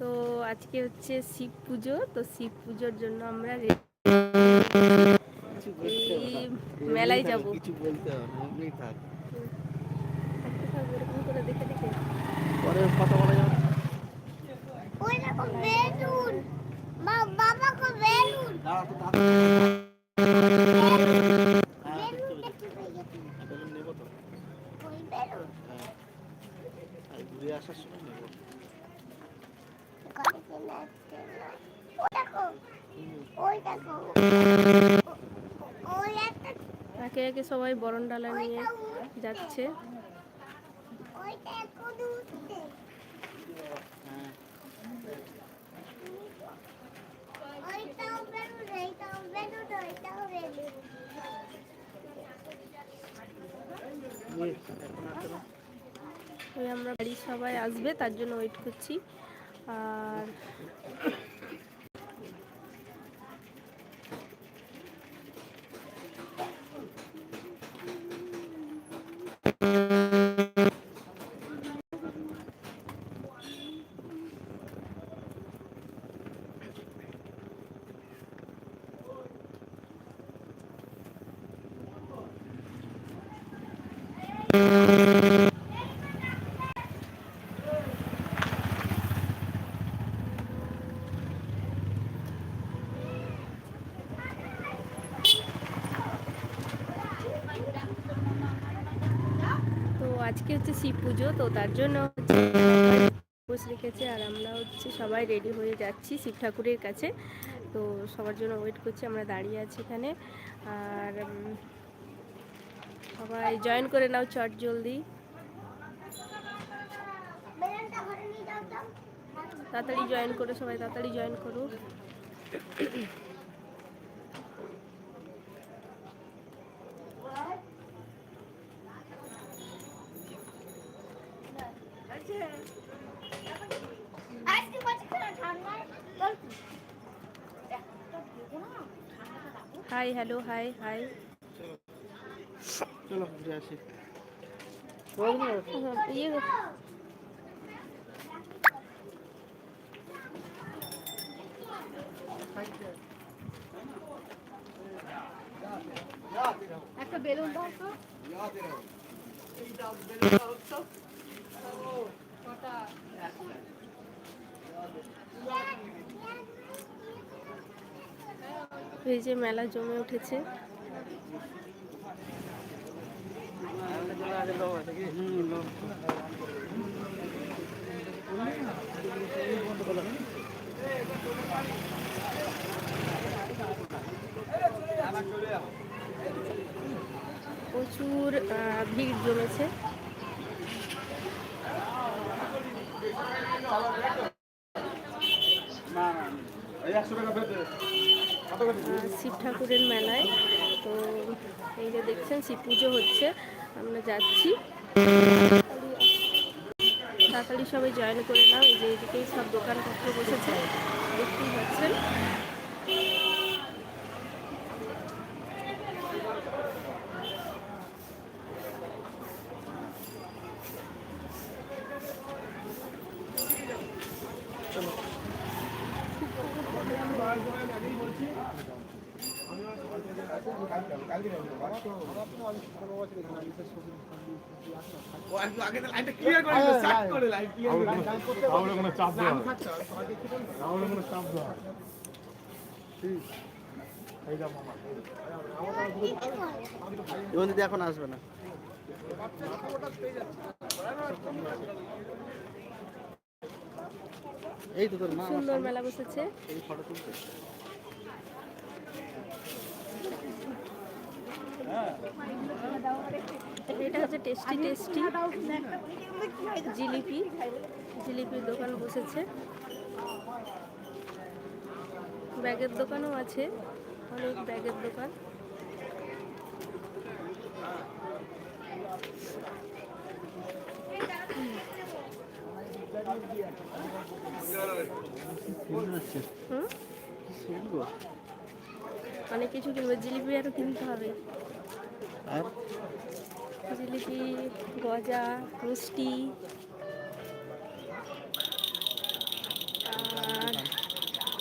তো আজকে হচ্ছে শিব পুজো তো শিব পুজোর জন্য আমরা। মেলায় যাব। কিছু বলতে হবে থাক থাকতে থাকব এরকম করে দেখে দেখে পরে কথা বলা যাবে। ওই দেখো বেলুন। মা বাবা কো বেলুন। দাঁড়া তো দাঁড়া। হ্যাঁ, বেলুন নেব তো। ওই বেলুন। হ্যাঁ আর ঘুরে আসার সময় নেব গাড়িতে নাচতে না ওই দেখো ওই দেখো ওই একটা একে একে সবাই বরণ ডালা নিয়ে যাচ্ছে। আমরা বাড়ির সবাই আসবে, তার জন্য ওয়েট করছি। আর তো আজকে হচ্ছে শিব পুজো, তো তার জন্য উপোস রেখেছে আর আমরা হচ্ছে সবাই রেডি হয়ে যাচ্ছি শিব ঠাকুরের কাছে। তো সবার জন্য ওয়েট করছি, আমরা দাঁড়িয়ে আছি এখানে। আর সবাই জয়েন করে নাও চট জলদি। তাড়াতাড়ি জয়েন করো সবাই, তাড়াতাড়ি জয়েন করো। আজকে বাচ্চা ঠান্ডা গল্প হাই হ্যালো হাই হাই চলো ঘুরে আসি ইয়ে একটা বেলুন দাও তো এই যে মেলা জমে উঠেছে। প্রচুর ভিড় জমেছে। শিব ঠাকুরের মেলায়। তো এই যে দেখছেন, শিব পুজো হচ্ছে। আমরা যাচ্ছি। তাড়াতাড়ি সবাই জয়েন করে নাও। এই যে এদিকেই সব দোকানপত্র বসেছে। দেখতেই পাচ্ছেন রাহুলের কোনো চাপ দেওয়া হবে। রাহুলের কোনো চাপ দেওয়া হবে। ঠিক। এই যা মামা। জীবন দিদি এখন আসবে না। এই তো তোর মা সুন্দর মেলা বসেছে। এই ফটো তুলতে। এটা হচ্ছে টেস্টি টেস্টি জিলিপি। জিলিপির দোকান বসেছে। ব্যাগের দোকানও আছে। অনেক ব্যাগের দোকান। অনেক কিছু কিনবে। জিলিপি আরও কিনতে হবে। আর জিলিপি, গজা মিষ্টি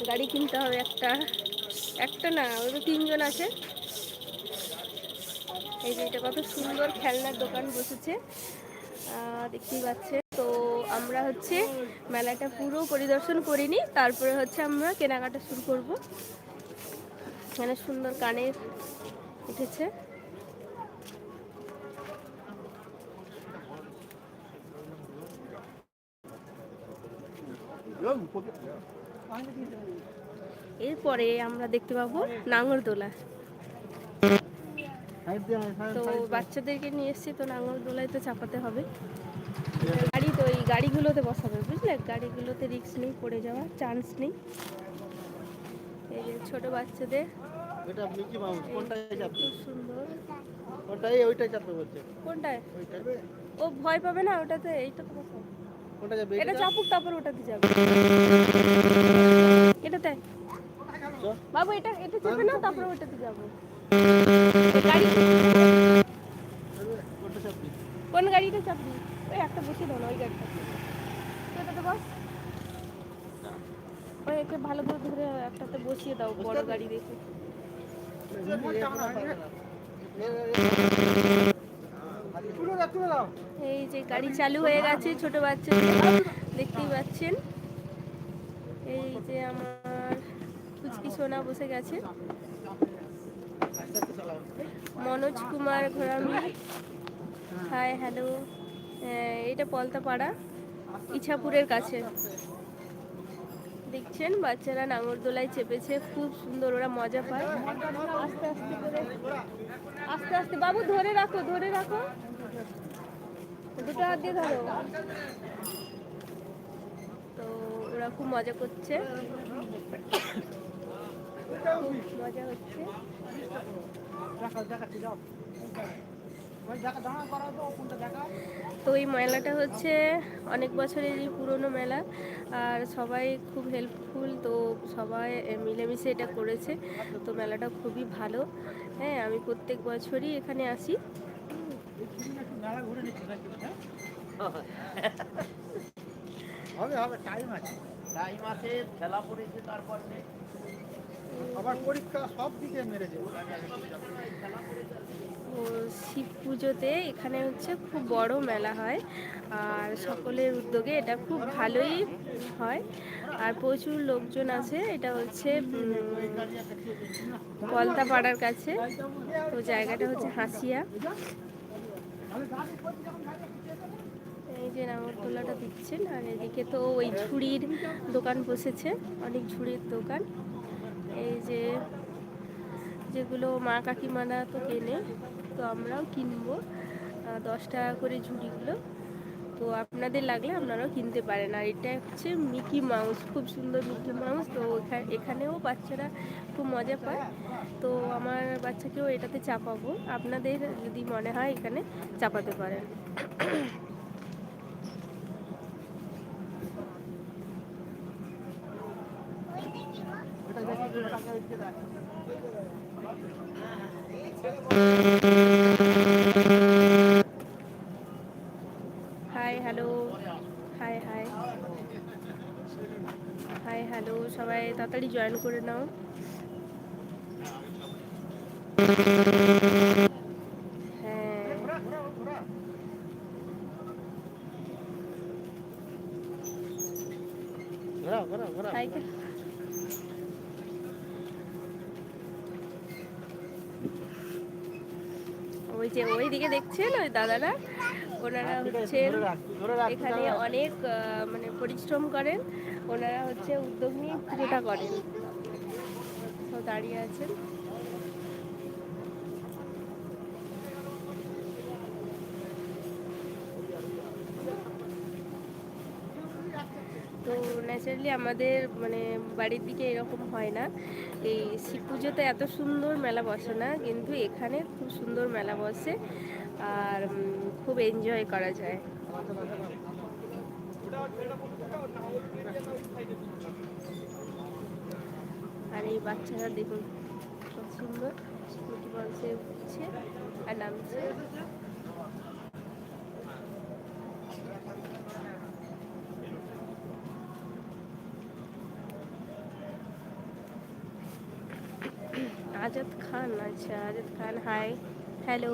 গাড়ি কিনতে হবে একটা। একটা না, ওই তো তিনজন আছে। এই যে এটা কত সুন্দর খেলনার দোকান বসেছে। দেখতেই পাচ্ছে। তো আমরা হচ্ছে মেলাটা পুরো পরিদর্শন করিনি, তারপরে হচ্ছে আমরা কেনাকাটা শুরু করব। এখানে সুন্দর কানের উঠেছে। এরপরে আমরা দেখতে পাবো সাইড- তো বাচ্চাদেরকে নিয়ে এসছি তো নাঙরদোলায় তো চাপাতে হবে। গাড়ি তো এই গাড়িগুলোতে বসাবে বুঝলে? গাড়িগুলোতে রিস্ক নেই পড়ে যাওয়ার চান্স নেই। এই যে ছোট বাচ্চাদের। ওইটা মিকি মাউস কোনটাই চাপবে? সুন্দর। কোনটাই ওইটাই চাপবে বলছে। কোনটায়? ও ভয় পাবে না? ওটাতে এইটা তো। কোনটা যাবে এটা চাপুক তারপর ওটাতে যাবে এটাতে। বাবু এটা এটা চেপে না তারপরে ওটাতে যাব গাড়ি কোন গাড়িটা চাপবি ওই একটা বসিয়ে দাও না ওই গাড়িটা এটাতে বস ওই একে ভালো করে ধরে একটাতে বসিয়ে দাও বড় গাড়ি দেখে এই যে গাড়ি চালু হয়ে গেছে, ছোট বাচ্চা দেখতেই পাচ্ছেন। এই যে আমার কুচকি সোনা বসে গেছে। মনোজ কুমার ঘোরামি হাই হ্যালো এটা পলতাপাড়া, ইছাপুরের কাছে। দেখছেন, বাচ্চারা নাঙরদোলায় চেপেছে, খুব সুন্দর, ওরা মজা পায়। আস্তে আস্তে করে। আস্তে আস্তে, বাবু, ধরে রাখো ধরে রাখো। দুটো হাত দিয়ে ধরো। তো ওরা খুব মজা করছে। মজা হচ্ছে। তো এই মেলাটা হচ্ছে অনেক বছরেরই পুরনো মেলা, আর সবাই খুব হেল্পফুল তো সবাই মিলেমিশে এটা করেছে। তো মেলাটা খুবই ভালো। হ্যাঁ আমি প্রত্যেক বছরই এখানে আসি। হবে হবে টাইম আছে। টাইম আছে খেলা পড়েছে তারপর আবার পরীক্ষা সব দিকে মেরেছে তো শিব পুজোতে এখানে হচ্ছে খুব বড় মেলা হয় আর সকলের উদ্যোগে এটা খুব ভালোই হয়। আর প্রচুর লোকজন আছে এটা হচ্ছে কলতাপাড়ার কাছে। তো জায়গাটা হচ্ছে হাসিয়া। এই যে নাগরদোলাটা দিচ্ছেন, আর এদিকে তো ওই ঝুড়ির দোকান বসেছে, অনেক ঝুড়ির দোকান। এই যে যেগুলো মা কাকিমারা তো কেনে, তো আমরাও কিনবো দশ টাকা করে ঝুড়িগুলো। তো আপনাদের লাগলে আপনারাও কিনতে পারেন। আর এটা হচ্ছে মিকি মাউস, খুব সুন্দর মিকি মাউস। তো এখা- এখানেও বাচ্চারা খুব মজা পায়। তো আমার বাচ্চাকেও এটাতে চাপাবো। আপনাদের যদি মনে হয় এখানে চাপাতে পারেন। এটা দেখি টাকা দিতে দেখ hi hello hi hi hi hello সবাই তাড়াতাড়ি জয়েন করে নাও। হ্যাঁ। ওই যে ওই দিকে দেখছেন ওই দাদারা? ওনারা হচ্ছে এখানে অনেক মানে পরিশ্রম করেন। ওনারা হচ্ছে উদ্যোগ নিয়ে পুজোটা করেন। তো দাঁড়িয়ে আছেন। তো ন্যাচারালি আমাদের মানে বাড়ির দিকে এরকম হয় না। এই শিব পুজোতে এত সুন্দর মেলা বসে না কিন্তু এখানে খুব সুন্দর মেলা বসে। আর খুব এনজয় করা যায়। আর এই বাচ্চারা দেখুন, খুব সুন্দর। মিকি মাউসে উঠছে আর নামছে। আজাদ খান আচ্ছা আজাদ খান হাই হ্যালো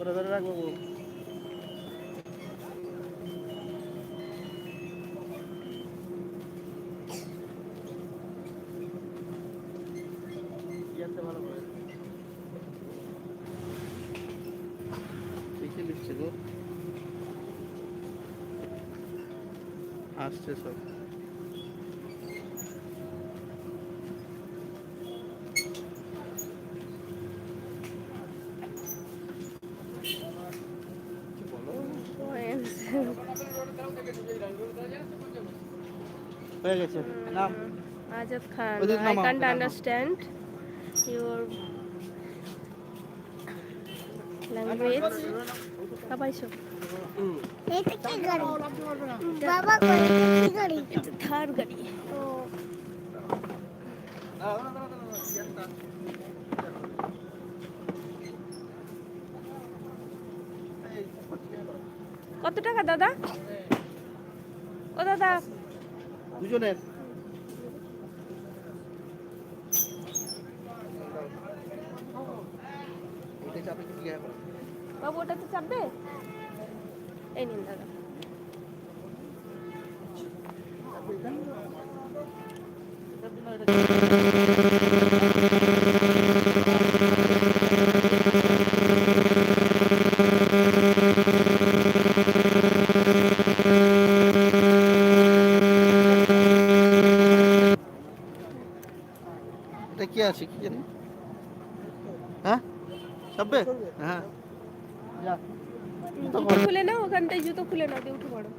করে ধরে রাখব? ভালো করে? গো। আসছে সব কি বলো হয়ে গেছে নাম? আজাদ খান। আই ওদের আন্ডারস্ট্যান্ড ইউর ল্যাঙ্গুয়েজ সবাইশো এটা কি গাড়ি বাবা কি গাড়ি? থার গাড়ি। কত টাকা দাদা? ও দাদা দুজনের। এটা চাপে কি জিজ্ঞাসা করো? বাবু ওটাতে চাপবে? এই নিন দাদা। এটা কি আছে কি জানি? হ্যাঁ? চাপবে হ্যাঁ। যা। খুলে নাও ওখানটায় জুতো খুলে নাও দিয়ে উঠে পড়ো।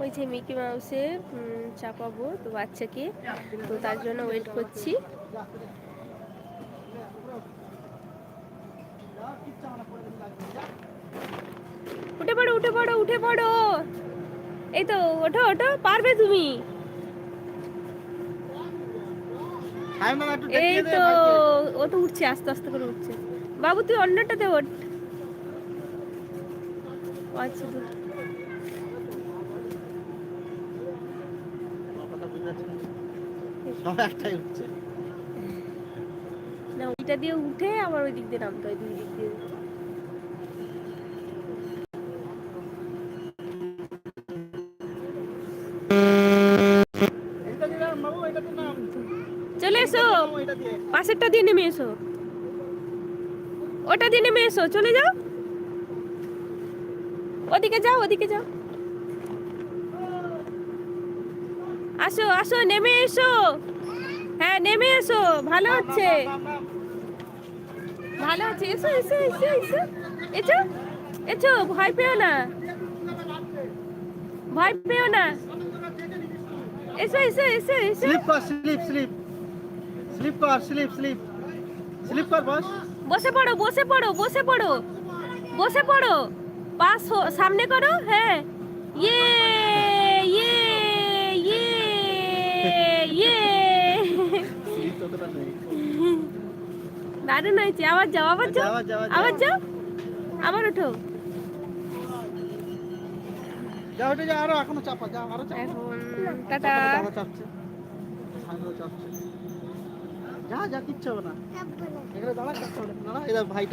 ওই যে মিকি মাউসের উম, চাপাবো তো বাচ্চাকে। তো তার জন্য ওয়েট করছি। উঠে পড়ো উঠে পড়ো উঠে পড়ো। এই তো ওঠো ওঠো পারবে তুমি। এই তো ও তো উঠছে আস্তে আস্তে করে উঠছে। বাবু তুই অন্যটাতে ওঠ। আচ্ছা। সব একটাই না ওইটা দিয়ে উঠে আবার ওই দিক দিয়ে নামতে হয় দুই দিক দিয়ে। পাশেরটা দিয়ে নেমে এসো। ওটা দিয়ে নেমে এসো, চলে যাও। ওদিকে যাও ওদিকে যাও। আসো আসো, নেমে এসো। হ্যাঁ নেমে এসো, ভালো হচ্ছে। ভালো হচ্ছে। এসো এসো এসো এসো। এসো এসো, ভয় পেও না। ভয় পেও না। এসো এসো এসো এসো। স্লিপ স্লিপ স্লিপ স্লিপ কর স্লিপ স্লিপ স্লিপ কর বস বসে পড়ো বসে পড়ো বসে পড়ো। বসে পড়ো। পাস হো- সামনে করো হ্যাঁ। ইয়ে ইয়ে ইয়ে ইয়ে। দারুণ হয়েছে। আবার যাও আবার যাও। আবার যাও, আবার যাও। আবার যাও ওটা যা আরও এখনও চাপা যা আরও চাপা। এখন টাটা। চাপছে চাপছে। যা যা কিচ্ছু হবে না। এখানে দাঁড়া না। দাঁড়া এরা ভাইটা